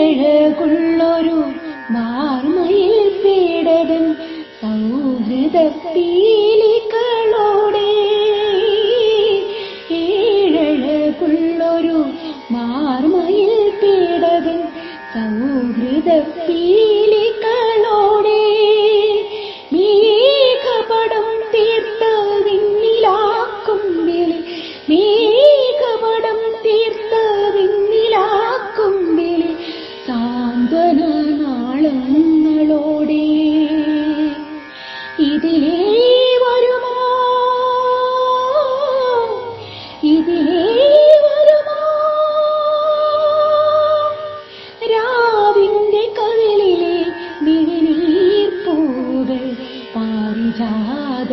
ഏഴഴകുള്ളൊരു മാർമയിൽ പീഡകൻ സൗഹൃദ പീലികളോടെ ഏഴഴകുള്ളൊരു മാർമയിൽ പീഡകൻ സൗഹൃദ പീലികളോടെ